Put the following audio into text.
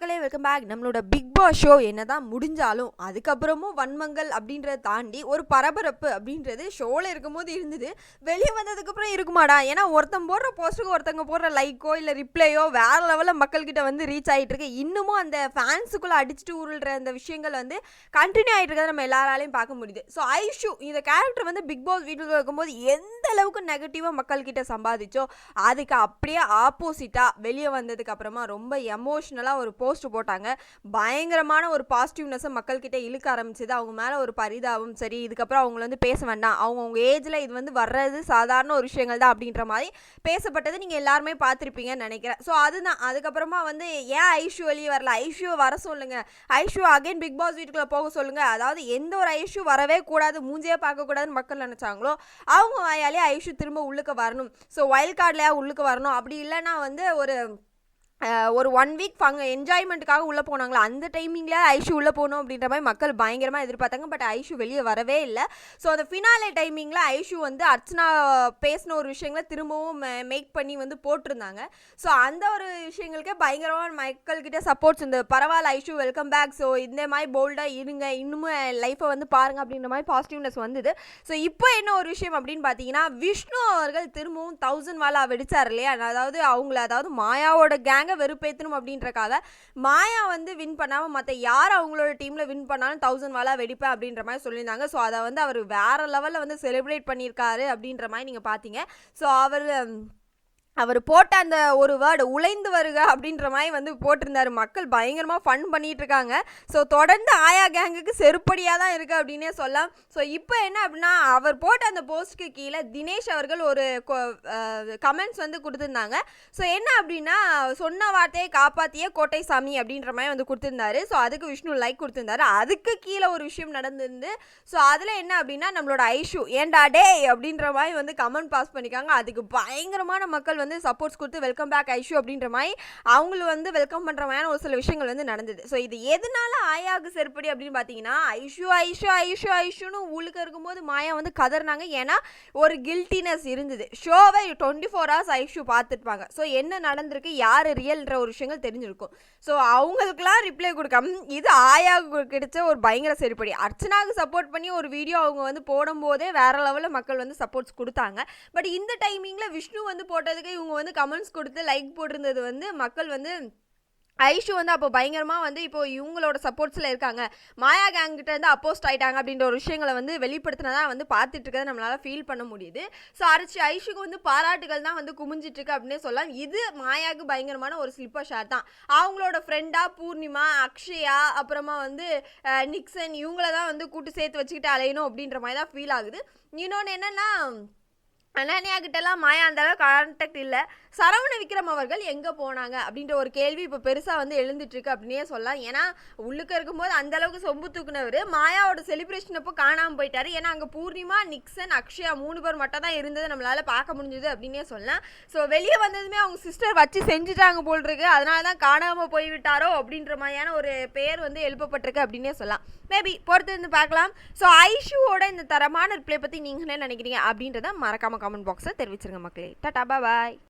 மக்களே welcome back நம்மளோட Bigg Boss show என்னதான் முடிஞ்சாலும் அதுக்கப்புறமும் வன்மங்கள் அப்படின்றத தாண்டி ஒரு பரபரப்பு அப்படின்றது ஷோவில் இருக்கும்போது இருந்தது. வெளியே வந்ததுக்கப்புறம் இருக்குமாடா? ஏன்னா ஒருத்தன் போடுற போஸ்ட்டுக்கு ஒருத்தங்க போடுற லைக்கோ இல்லை ரிப்ளையோ வேற லெவலில் மக்கள்கிட்ட வந்து ரீச் ஆகிட்டு இருக்கு. இன்னமும் அந்த ஃபேன்ஸுக்குள்ளே அடிச்சுட்டு உருள்ற அந்த விஷயங்கள் வந்து கண்டினியூ ஆகிட்டு இருக்கிறத நம்ம எல்லாராலையும் பார்க்க முடியுது. ஸோ ஐஷு இந்த கேரக்டர் வந்து பிக் பாஸ் வீட்டில் இருக்கும்போது எந்த அளவுக்கு நெகட்டிவாக மக்கள்கிட்ட சம்பாதிச்சோ அதுக்கு அப்படியே ஆப்போசிட்டாக வெளியே வந்ததுக்கு அப்புறமா ரொம்ப எமோஷ்னலாக ஒரு போ போஸ்ட் போட்டாங்க. பயங்கரமான ஒரு பாசிட்டிவ்னஸை மக்கள்கிட்ட இழுக்க ஆரம்பிச்சது. அவங்க மேலே ஒரு பரிதாபம். சரி இதுக்கப்புறம் அவங்கள வந்து பேச வேண்டாம். அவங்க அவங்க ஏஜில் இது வந்து வர்றது சாதாரண ஒரு விஷயங்கள் தான் அப்படின்ற மாதிரி பேசப்பட்டது நீங்கள் எல்லாருமே பார்த்துருப்பீங்கன்னு நினைக்கிறேன். ஸோ அதுதான். அதுக்கப்புறமா வந்து ஏன் ஐஷு வெளியே வரல? ஐஷுவை வர சொல்லுங்க. ஐஷு அகைன் பிக் பாஸ் வீட்டுக்குள்ளே போக சொல்லுங்க. அதாவது எந்த ஒரு ஐஷு வரவே கூடாது மூஞ்சே பார்க்கக்கூடாதுன்னு மக்கள் நினச்சாங்களோ அவங்க வாயாலே ஐஷு திரும்ப உள்ளுக்கு வரணும். ஸோ வைல்ட் கார்டில் உள்ளுக்கு வரணும். அப்படி இல்லைன்னா வந்து ஒரு ஒரு ஒன் வீக் அங்கே என்ஜாய்மெண்ட்டுக்காக உள்ளே போனாங்களா? அந்த டைமிங்கில் ஐஷு உள்ளே போகணும் அப்படின்ற மாதிரி மக்கள் பயங்கரமாக எதிர்பார்த்தாங்க. பட் ஐஷு வெளியே வரவே இல்லை. ஸோ அந்த ஃபினாலே டைமிங்கில் ஐஷு வந்து அர்ச்சனா பேசின ஒரு விஷயங்களை திரும்பவும் மேக் பண்ணி வந்து போட்டிருந்தாங்க. ஸோ அந்த ஒரு விஷயங்களுக்கே பயங்கரமாக மக்கள்கிட்ட சப்போர்ட்ஸ் இந்த பரவாயில்ல ஐஷு வெல்கம் பேக் ஸோ இந்த மாதிரி போல்டாக இருங்க. இன்னுமும் லைஃப்பை வந்து பாருங்க அப்படின்ற மாதிரி பாசிட்டிவ்னஸ் வந்தது. ஸோ இப்போ என்ன ஒரு விஷயம் அப்படின்னு பார்த்தீங்கன்னா விஷ்ணு அவர்கள் திரும்பவும் தௌசண்ட் வாலா வெடிச்சார் இல்லையா? அதாவது அவங்கள அதாவது மாயாவோட கேங்கை வெறுப்பேற்றணும் அப்படின்றக்காக மாயா வந்து வின் பண்ணாமல் மற்ற யார் அவங்களோட டீமில் வின் பண்ணாலும் தௌசண்ட் வாலா வெடிப்பேன் அப்படின்ற மாதிரி சொல்லியிருந்தாங்க. ஸோ அதை வந்து அவர் வேற லெவலில் வந்து செலிப்ரேட் பண்ணியிருக்காரு அப்படின்ற மாதிரி நீங்கள் பார்த்தீங்க. ஸோ அவர் அவர் போட்ட அந்த ஒரு வேர்டு உழைந்து வருக அப்படின்ற மாதிரி வந்து போட்டிருந்தாரு. மக்கள் பயங்கரமாக ஃபன் பண்ணிட்டு இருக்காங்க. ஸோ தொடர்ந்து ஆயா கேங்குக்கு செருப்படியாக தான் இருக்குது அப்படின்னே சொல்லலாம். ஸோ இப்போ என்ன அப்படின்னா அவர் போட்ட அந்த போஸ்ட்க்கு கீழே தினேஷ் அவர்கள் ஒரு கமெண்ட்ஸ் வந்து கொடுத்துருந்தாங்க. ஸோ என்ன அப்படின்னா சொன்ன வார்த்தையை காப்பாற்றிய கோட்டை சாமி அப்படின்ற மாதிரி வந்து கொடுத்துருந்தாரு. ஸோ அதுக்கு விஷ்ணு லைக் கொடுத்துருந்தாரு. அதுக்கு கீழே ஒரு விஷயம் நடந்திருந்து ஸோ அதில் என்ன அப்படின்னா நம்மளோட ஐஷு ஏன்டா டே அப்படின்ற மாதிரி வந்து கமெண்ட் பாஸ் பண்ணிக்காங்க அதுக்கு பயங்கரமான மக்கள் வந்து சப்போர்ட்ஸ் கொடுத்து வெல்கம் பேக் ஐஷு அப்படின்ற மாதிரி அவங்களும் வந்து வெல்கம் பண்ணுற மாதிரியான ஒரு சில விஷயங்கள் வந்து நடந்தது. ஸோ இது எதனால ஆயாவுக்கு செருப்படி அப்படின்னு பார்த்தீங்கன்னா ஐஷு ஐஷு ஐஷு ஐஷுன்னு உழுக்க இருக்கும்போது மாயா வந்து கதறினாங்க. ஏன்னா ஒரு கில்ட்டினஸ் இருந்தது. ஷோவை டுவெண்ட்டி ஃபோர் ஹவர்ஸ் ஐஷு பார்த்துருப்பாங்க. ஸோ என்ன நடந்திருக்கு யார் ரியல்ன்ற ஒரு விஷயங்கள் தெரிஞ்சிருக்கும். ஸோ அவங்களுக்குலாம் ரிப்ளை கொடுக்காம இது ஆயாவுக்கு கிடைச்ச ஒரு பயங்கர செருப்படி. அர்ச்சனாவுக்கு சப்போர்ட் பண்ணி ஒரு வீடியோ அவங்க வந்து போடும்போதே வேற லெவலில் மக்கள் வந்து சப்போர்ட்ஸ் கொடுத்தாங்க. பட் இந்த டைமிங்கில் விஷ்ணு வந்து போட்டதுக்கு இவங்க வந்து கமெண்ட்ஸ் கொடுத்து லைக் போட்டிருந்தது வந்து மக்கள் வந்து ஐஷு வந்து அப்போ பயங்கரமாக வந்து இப்போ இவங்களோட சப்போர்ட்ஸில் இருக்காங்க. மாயா கேங் கிட்ட இருந்து அப்போஸ்ட் ஆயிட்டாங்க அப்படின்ற ஒரு விஷயங்களை வந்து வெளிப்படுத்தினதான் வந்து பார்த்துட்டு இருக்கிறத நம்மளால ஃபீல் பண்ண முடியுது. ஸோ அரிச்சு ஐஷுக்கு வந்து பாராட்டுகள் தான் வந்து குமிஞ்சிட்டு இருக்கு அப்படின்னே சொல்லலாம். இது மாயாவுக்கு பயங்கரமான ஒரு ஸ்லிப்பர் ஷேர் தான். அவங்களோட ஃப்ரெண்டா பூர்ணிமா அக்ஷயா அப்புறமா வந்து நிக்சன் இவங்கள தான் வந்து கூட்டு சேர்த்து வச்சுக்கிட்டு அலையணும் அப்படின்ற மாதிரி தான் ஃபீல் ஆகுது. இன்னொன்று என்னன்னா அனன்யா கிட்டலாம் மாயா அந்த அளவுக்கு கான்டாக்ட் இல்லை. சரவண விக்ரம் அவர்கள் எங்கே போனாங்க அப்படின்ற ஒரு கேள்வி இப்போ பெருசாக வந்து எழுந்துட்டுருக்கு அப்படின்னே சொல்லலாம். ஏன்னா உள்ளுக்க இருக்கும்போது அந்த அளவுக்கு சொம்பு தூக்குனவர். மாயாவோட செலிப்ரேஷன் அப்போ காணாமல் போயிட்டார். ஏன்னா அங்கே பூர்ணிமா நிக்சன் அக்ஷயா மூணு பேர் மட்டும் தான் இருந்தது நம்மளால் பார்க்க முடிஞ்சது அப்படின்னே சொல்லலாம். ஸோ வெளியே வந்ததுமே அவங்க சிஸ்டர் வச்சு செஞ்சுட்டாங்க போல் இருக்கு. அதனால தான் காணாமல் போய்விட்டாரோ அப்படின்ற மாதிரியான ஒரு பெயர் வந்து எழுப்பப்பட்டிருக்கு அப்படின்னே சொல்லலாம். மேபி பொறுத்து இருந்து பார்க்கலாம். ஸோ ஐஷுவோட இந்த தரமான ரிப்ளை பற்றி நீங்கள் என்ன நினைக்கிறீங்க அப்படின்றத மறக்காமல் கமெண்ட் பாக்ஸில் தெரிவிச்சிருங்க மக்களே. டாடா பாய்